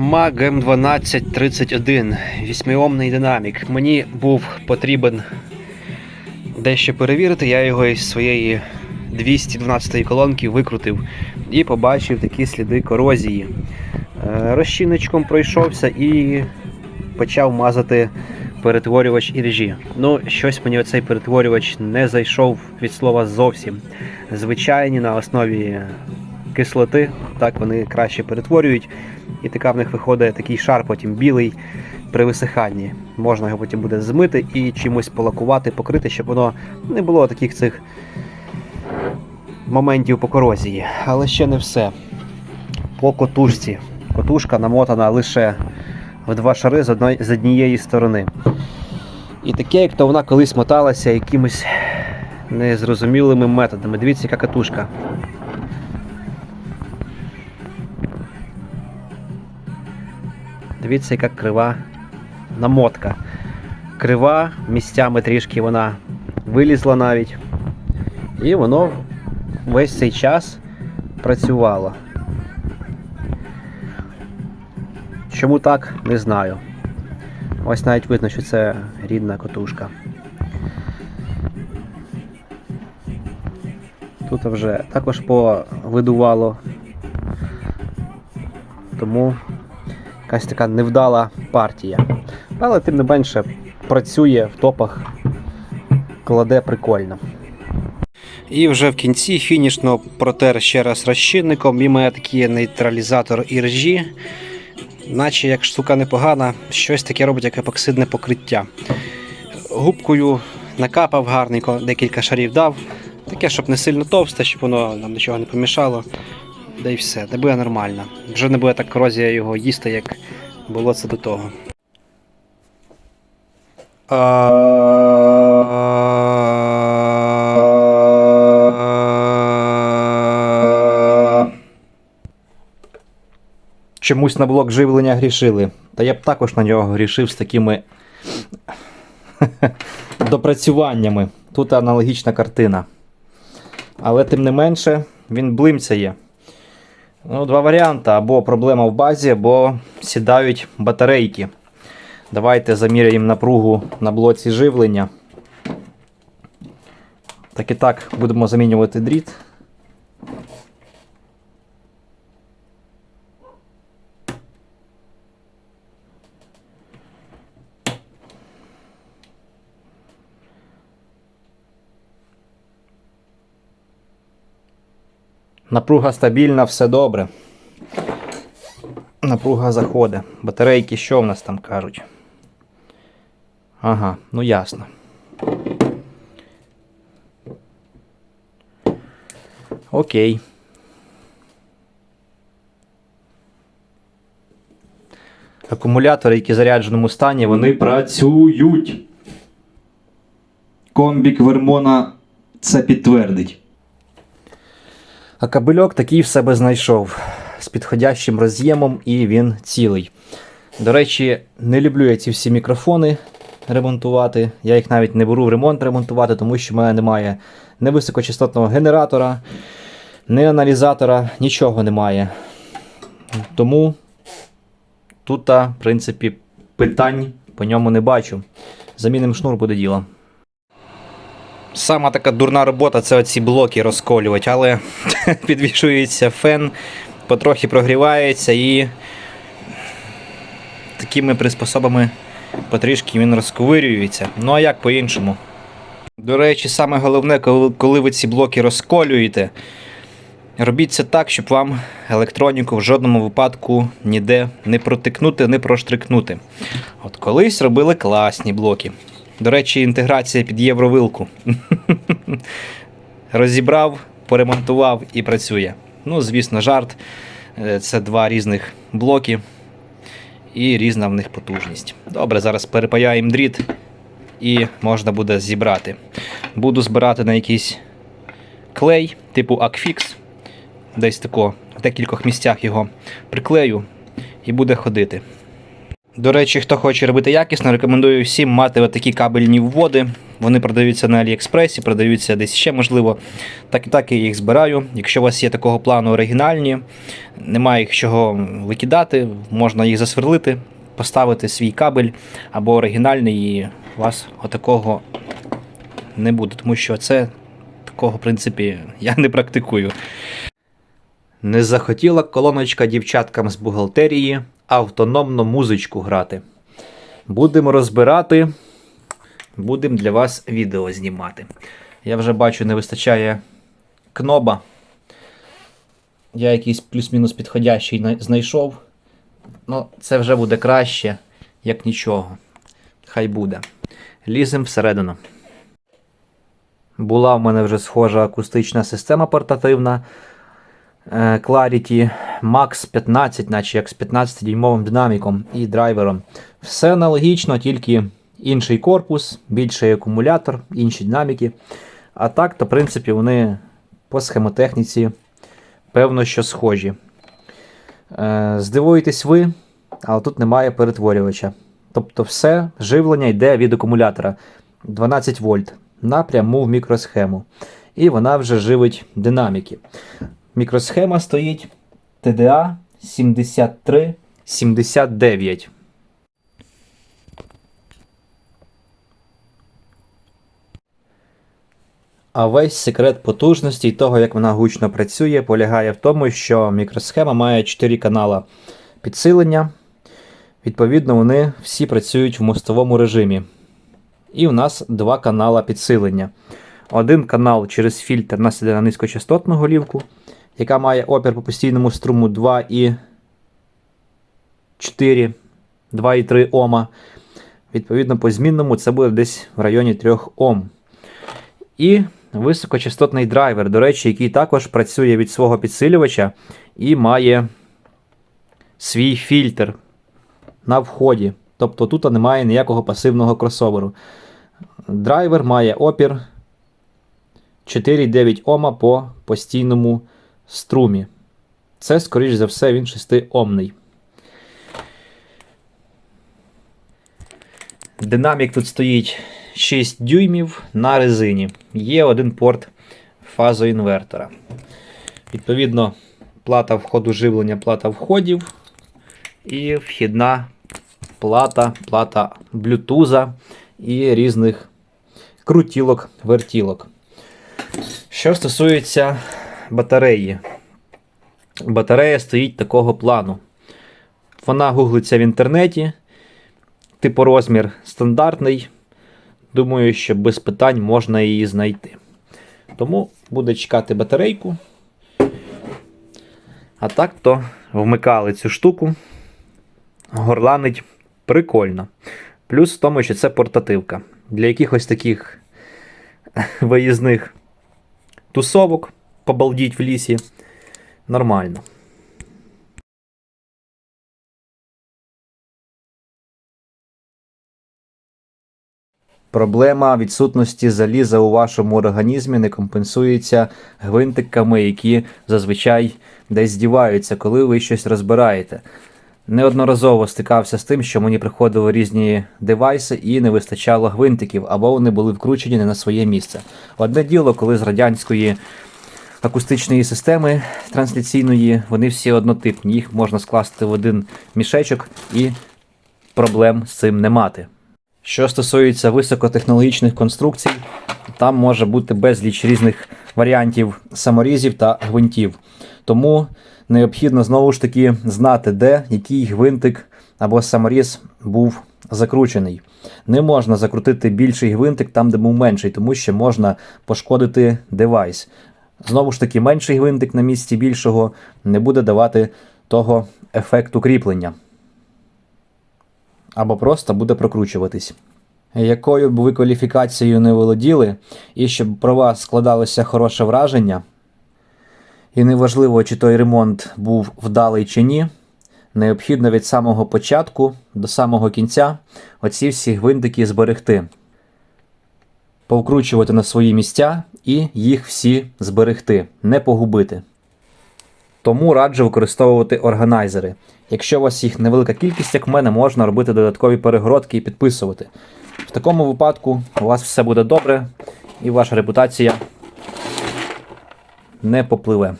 Mag M1231, вісьмиомний динамік. Мені був потрібен дещо перевірити. Я його із своєї 212 колонки викрутив і побачив такі сліди корозії. Е, Розчинничком пройшовся і почав мазати перетворювач іржі. Ну, щось мені оцей перетворювач не зайшов від слова зовсім. Звичайні на основі кислоти, так вони краще перетворюють. І така в них виходить такий шар, потім білий при висиханні. Можна його потім буде змити і чимось полакувати, покрити, щоб воно не було таких цих моментів по корозії. Але ще не все. По котушці. Котушка намотана лише в два шари з, однієї сторони. І таке, як то вона колись моталася якимись незрозумілими методами. Дивіться, яка катушка. Дивіться, яка крива намотка. Крива, місцями трішки вона вилізла навіть. І воно весь цей час працювало. Чому так, не знаю. Ось навіть видно, що це рідна котушка. Тут вже також повидувало. Тому якась така невдала партія. Але тим не менше працює в топах, кладе прикольно. І вже в кінці фінішно протер ще раз розчинником і має такий нейтралізатор іржі. Наче як штука непогана, щось таке робить як епоксидне покриття. Губкою накапав гарненько, декілька шарів дав. Таке, щоб не сильно товсте, щоб воно нам нічого не помішало. Да й все, не буде нормально. Вже не буде так корозія його їсти, як було це до того. Чомусь на блок живлення грішили. Та я б також на нього грішив з такими допрацюваннями. Тут аналогічна картина. Але тим не менше, він блимцяє. Ну, два варіанти: або проблема в базі, або сідають батарейки. Давайте заміряємо напругу на блоці живлення. Так і так будемо замінювати дріт. Напруга стабільна, все добре. Напруга заходить. Батарейки що в нас там кажуть? Ага, ну ясно. Окей. Акумулятори, які в зарядженому стані, вони працюють. Комбік Вермона це підтвердить. А кабельок такий в себе знайшов з підходящим роз'ємом і він цілий. До речі, не люблю я ці всі мікрофони ремонтувати. Я їх навіть не беру в ремонт ремонтувати, тому що в мене немає ні високочастотного генератора, ні аналізатора, нічого немає. Тому тут, в принципі, питань по ньому не бачу. Замінимо шнур буде діло. Сама така дурна робота це оці блоки розколювати, але підвішується фен, потрохи прогрівається і такими приспособами потрішки він розковирюється. Ну а як по-іншому? До речі, саме головне, коли, ви ці блоки розколюєте, робіть це так, щоб вам електроніку в жодному випадку ніде не протикнути, не проштрикнути. От колись робили класні блоки. До речі, інтеграція під євровилку. Розібрав, поремонтував і працює. Ну, звісно, жарт. Е, Це два різних блоки і різна в них потужність. Добре, зараз перепаяємо дріт і можна буде зібрати. Буду збирати на якийсь клей, типу Акфікс. Десь тако в декількох місцях його приклею і буде ходити. До речі, хто хоче робити якісно, рекомендую всім мати такі кабельні вводи. Вони продаються на Аліекспресі, продаються десь ще можливо. Так і так я їх збираю. Якщо у вас є такого плану оригінальні, немає їх чого викидати, можна їх засверлити, поставити свій кабель або оригінальний, і у вас отакого не буде, тому що це такого, в принципі, я не практикую. Не захотіла колоночка дівчаткам з бухгалтерії автономно музичку грати. Будемо розбирати, будемо для вас відео знімати. Я вже бачу, не вистачає кноба. Я якийсь плюс-мінус підходящий знайшов. Ну, це вже буде краще, як нічого. Хай буде. Лізем всередину. Була в мене вже схожа акустична система портативна. Е, Clarity Max 15, наче як з 15-дюймовим динаміком і драйвером. Все аналогічно, тільки інший корпус, більший акумулятор, інші динаміки. А так, то, в принципі, вони по схемотехніці, певно, що схожі. Е, Здивуєтесь ви, але тут немає перетворювача. Тобто все живлення йде від акумулятора 12 вольт напряму в мікросхему. І вона вже живить динаміки. Мікросхема стоїть TDA 7379. А весь секрет потужності і того, як вона гучно працює, полягає в тому, що мікросхема має 4 канала підсилення. Відповідно, вони всі працюють в мостовому режимі. І у нас два канала підсилення. Один канал через фільтр нас іде на низькочастотну голівку, яка має опір по постійному струму 2,4, 2,3 Ома. Відповідно, по змінному це буде десь в районі 3 Ом. І високочастотний драйвер, до речі, який також працює від свого підсилювача і має свій фільтр на вході. Тобто тут немає ніякого пасивного кросоверу. Драйвер має опір 4,9 Ома по постійному струмі. Це, скоріш за все, він 6-омний. Динамік тут стоїть 6 дюймів на резині. Є один порт фазоінвертора. Відповідно, плата входу живлення, плата входів і вхідна плата, плата блютуза і різних крутілок, вертілок. Що стосується батареї, батарея стоїть такого плану. Вона гуглиться в інтернеті. Типу розмір стандартний. Думаю, що без питань можна її знайти. Тому буде чекати батарейку. А так то вмикали цю штуку. Горланить прикольно. Плюс в тому, що це портативка. Для якихось таких виїзних тусовок, побалдіть в лісі. Нормально. Проблема відсутності заліза у вашому організмі не компенсується гвинтиками, які зазвичай десь здіваються, коли ви щось розбираєте. Неодноразово стикався з тим, що мені приходили різні девайси і не вистачало гвинтиків, або вони були вкручені не на своє місце. Одне діло, коли з радянської акустичної системи трансляційної вони всі однотипні, їх можна скласти в один мішечок і проблем з цим не мати. Що стосується високотехнологічних конструкцій, там може бути безліч різних варіантів саморізів та гвинтів. Тому необхідно знову ж таки знати, де який гвинтик або саморіз був закручений. Не можна закрутити більший гвинтик там, де був менший, тому що можна пошкодити девайс. Знову ж таки, менший гвинтик на місці більшого не буде давати того ефекту кріплення або просто буде прокручуватись. Якою б ви кваліфікацією не володіли, і щоб про вас складалося хороше враження, і неважливо, чи той ремонт був вдалий чи ні, необхідно від самого початку до самого кінця оці всі гвинтики зберегти, повкручувати на свої місця і їх всі зберегти, не погубити. Тому раджу використовувати органайзери. Якщо у вас їх невелика кількість, як в мене, можна робити додаткові перегородки і підписувати. В такому випадку у вас все буде добре і ваша репутація не попливе.